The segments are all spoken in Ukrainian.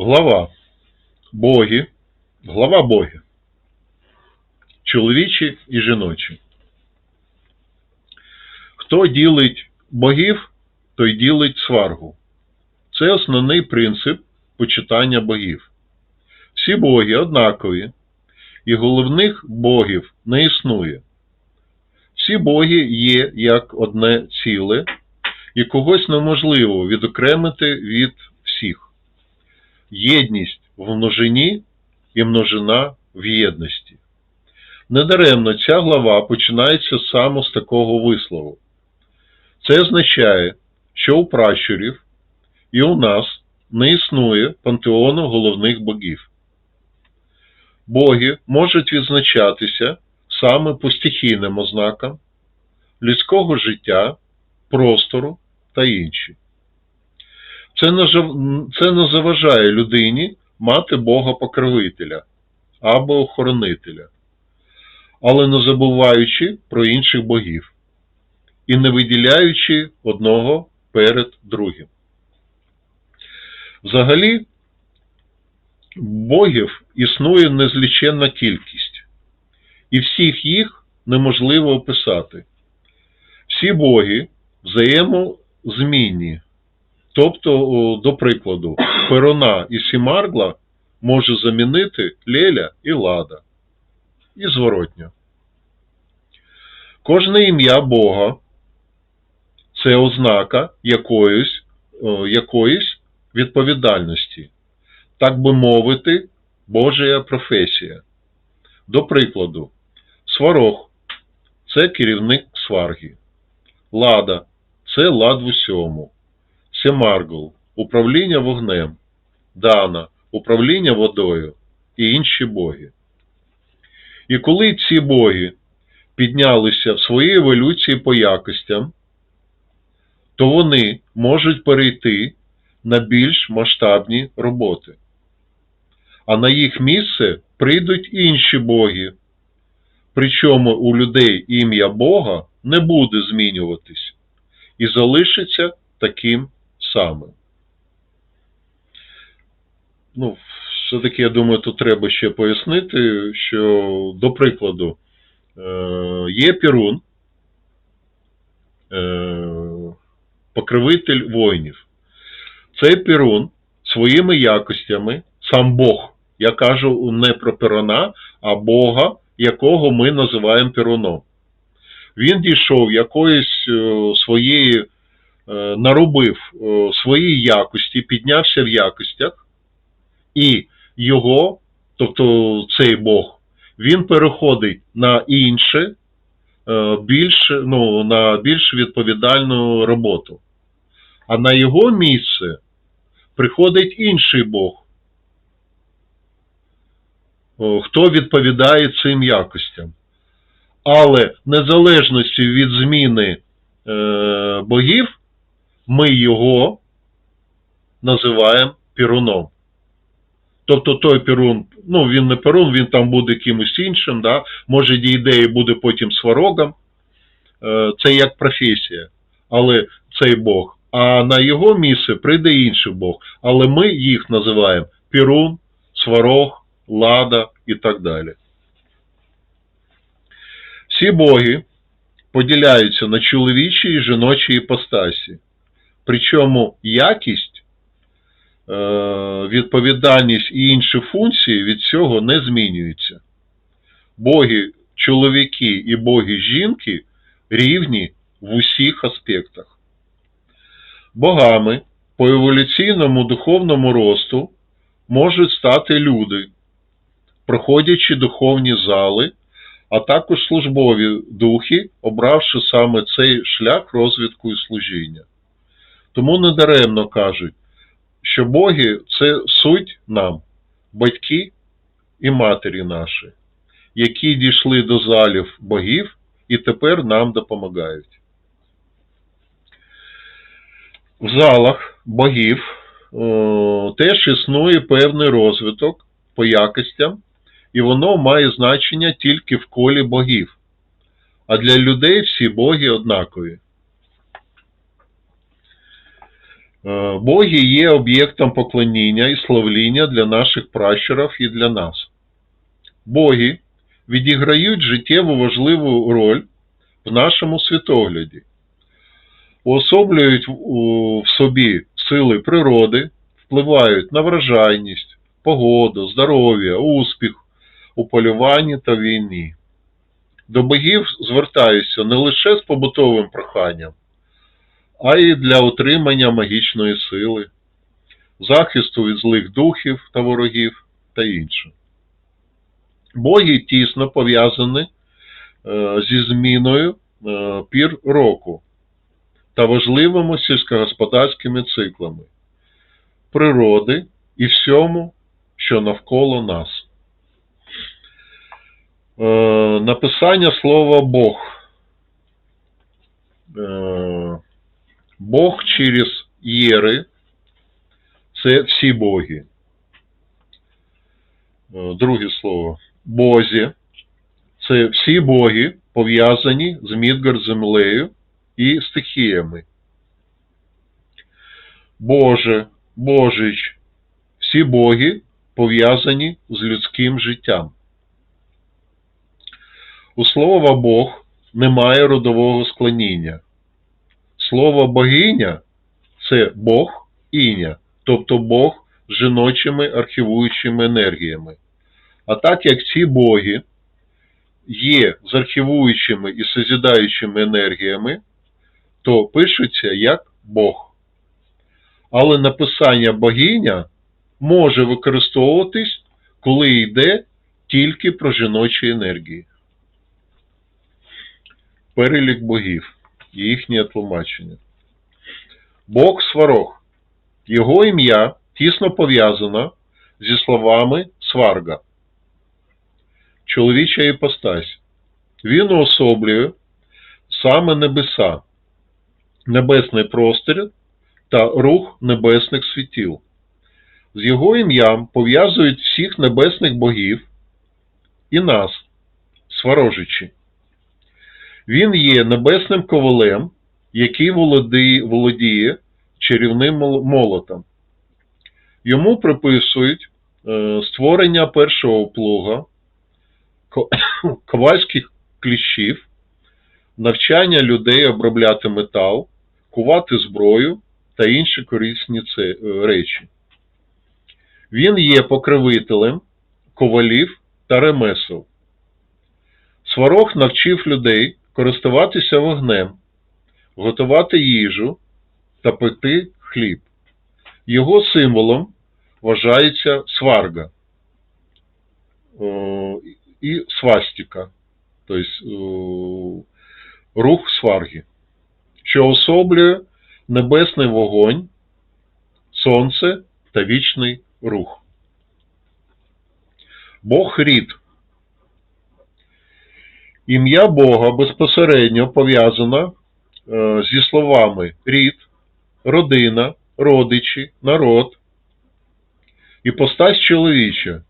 Глава. Боги. Глава боги. Чоловічі і жіночі. Хто ділить богів, той ділить сваргу. Це основний принцип почитання богів. Всі боги однакові, і головних богів не існує. Всі боги є як одне ціле, і когось неможливо відокремити від всіх. Єдність в множині і множина в єдності. Недаремно ця глава починається саме з такого вислову. Це означає, що у пращурів і у нас не існує пантеону головних богів. Боги можуть відзначатися саме по стихійним ознакам людського життя, простору та інші. Це не, це не заважає людині мати Бога-покровителя або охоронителя, але не забуваючи про інших богів і не виділяючи одного перед другим. Взагалі, богів існує незліченна кількість, і всіх їх неможливо описати. Всі боги взаємозмінні. Тобто, до прикладу, Перона і Сімаргла може замінити Леля і Лада. І зворотньо. Кожне ім'я Бога це ознака якоїсь, якоїсь відповідальності, так би мовити, Божія професія. До прикладу, Сварог це керівник сварги. Лада це лад в усьому. Семаргл управління вогнем, Дана управління водою і інші боги. І коли ці боги піднялися в своїй еволюції по якостям, то вони можуть перейти на більш масштабні роботи. А на їх місце прийдуть інші боги. Причому у людей ім'я Бога не буде змінюватись і залишиться таким самим. Ну, все-таки, я думаю, тут треба ще пояснити, що, до прикладу, е, є Перун, е, покровитель воїнів. Цей Перун своїми якостями, сам Бог, я кажу не про Перуна, а Бога, якого ми називаємо Перуном. Він дійшов якоїсь е, своєї, наробив е, свої якості, піднявся в якостях, і його, тобто цей Бог, він переходить на інше, е, більш, ну, на більш відповідальну роботу. А на його місце приходить інший Бог, хто відповідає цим якостям. Але незалежності від зміни е, богів, ми його називаємо Перуном. Тобто той Перун, ну він не Перун, він там буде кимось іншим, да? може дійде і буде потім сварогом. Е, це як професія, але цей Бог. А на його місце прийде інший Бог. Але ми їх називаємо Перун, Сварог, Лада і так далі. Всі боги поділяються на чоловічі і жіночі іпостасі. Причому якість, е, відповідальність і інші функції від цього не змінюються. Боги чоловіки і боги жінки рівні в усіх аспектах. Богами по еволюційному духовному росту можуть стати люди, проходячи духовні зали, а також службові духи, обравши саме цей шлях розвитку і служіння. Тому недаремно кажуть, що боги це суть нам, батьки і матері наші, які дійшли до залів богів і тепер нам допомагають. В залах богів о, теж існує певний розвиток по якостям, і воно має значення тільки в колі богів. А для людей всі боги однакові. Е, Боги є об'єктом поклоніння і славління для наших пращурів і для нас. Боги відіграють життєво важливу роль в нашому світогляді, уособлюють в- собі сили природи, впливають на вражайність, погоду, здоров'я, успіх у полюванні та війні. До богів звертаюся не лише з побутовим проханням, а й для отримання магічної сили, захисту від злих духів та ворогів та інше. Боги тісно пов'язані е, зі зміною е, пір року та важливими сільськогосподарськими циклами природи і всьому, що навколо нас. Е, Написання слова Бог. Бог через єри це всі боги. Е, Друге слово. Бозі це всі боги, пов'язані з Мідгар землею і стихіями. Боже, Божич, всі боги пов'язані з людським життям. У слова Бог немає родового склоніння. Слово богиня це Бог іня, тобто Бог з жіночими архівуючими енергіями. А так як ці боги є з архівуючими і созідаючими енергіями, то пишуться як Бог. Але написання богиня може використовуватись, коли йде тільки про жіночі енергії. Перелік богів і їхнє тлумачення. Бог сварог. Його ім'я тісно пов'язано зі словами сварга. Чоловіча іпостась. Він уособлює саме небеса, небесний простір та рух небесних світіл. З його ім'ям пов'язують всіх небесних богів і нас, сварожичі. Він є небесним ковалем, який володіє, володіє чарівним молотом. Йому приписують е, створення першого плуга, ковальських кліщів, навчання людей обробляти метал, кувати зброю та інші корисні це, е, речі. Він є покровителем ковалів та ремесел. Сварог навчив людей користуватися вогнем, готувати їжу та пекти хліб. Його символом вважається сварга і свастика, тобто рух сварги, що особлює небесний вогонь, сонце та вічний рух. Бог рід. Ім'я Бога безпосередньо пов'язано е, зі словами рід, родина, родичі, народ, іпостась чоловіча.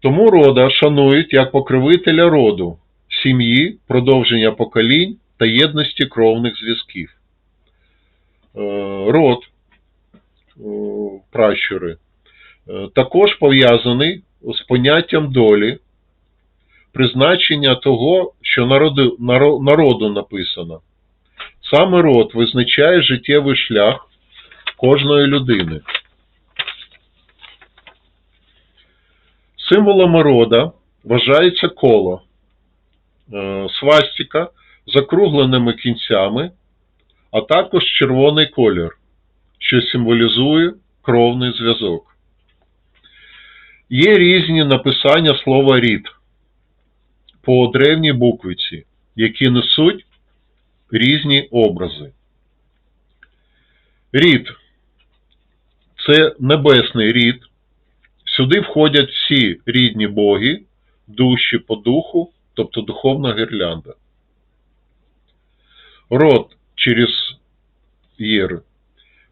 Тому рода шанують як покровителя роду, сім'ї, продовження поколінь та єдності кровних зв'язків. Е, Род, пращури, е, також пов'язаний з поняттям долі, призначення того, що народу, народу написано. Саме род визначає життєвий шлях кожної людини. Символами рода вважається коло, е, свастика з закругленими кінцями, а також червоний колір, що символізує кровний зв'язок. Є різні написання слова рід по древній буквиці, які несуть різні образи. Рід це небесний рід. Сюди входять всі рідні боги, душі по духу, тобто духовна гірлянда. Род через єр.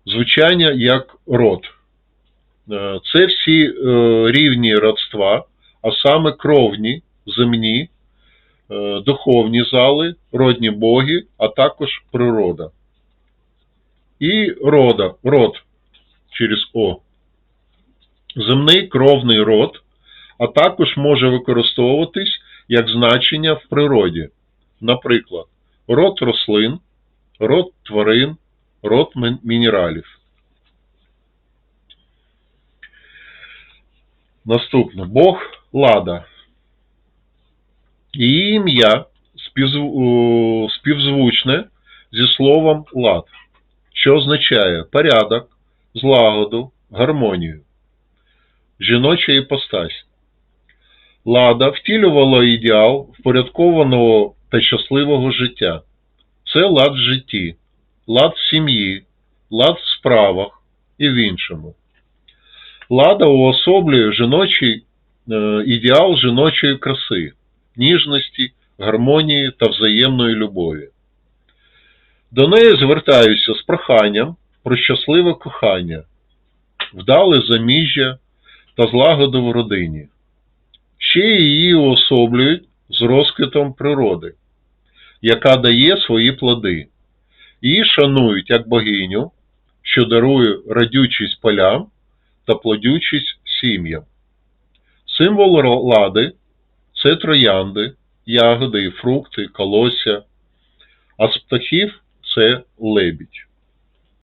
Звучання як род. Е, Це всі е, рівні родства, а саме кровні, земні, духовні зали, родні боги, а також природа. і рода, род через О. Земний кровний род, а також може використовуватись як значення в природі. Наприклад, род рослин, род тварин, род мінералів. Наступне. Бог Лада. Її ім'я співзвучне зі словом лад, що означає порядок, злагоду, гармонію. Жіноча іпостась. Лада втілювала ідеал впорядкованого та щасливого життя. Це лад в житті, лад в сім'ї, лад в справах і в іншому. Лада уособлює жіночий е, ідеал жіночої краси, ніжності, гармонії та взаємної любові. До неї звертаюся з проханням про щасливе кохання, вдале заміжжя та злагоду в родині. Ще її уособлюють з розквітом природи, яка дає свої плоди. Її шанують як богиню, що дарує радючість полям та плодючість сім'ям. Символ лади це троянди, ягоди фрукти, колосся, а з птахів це лебідь.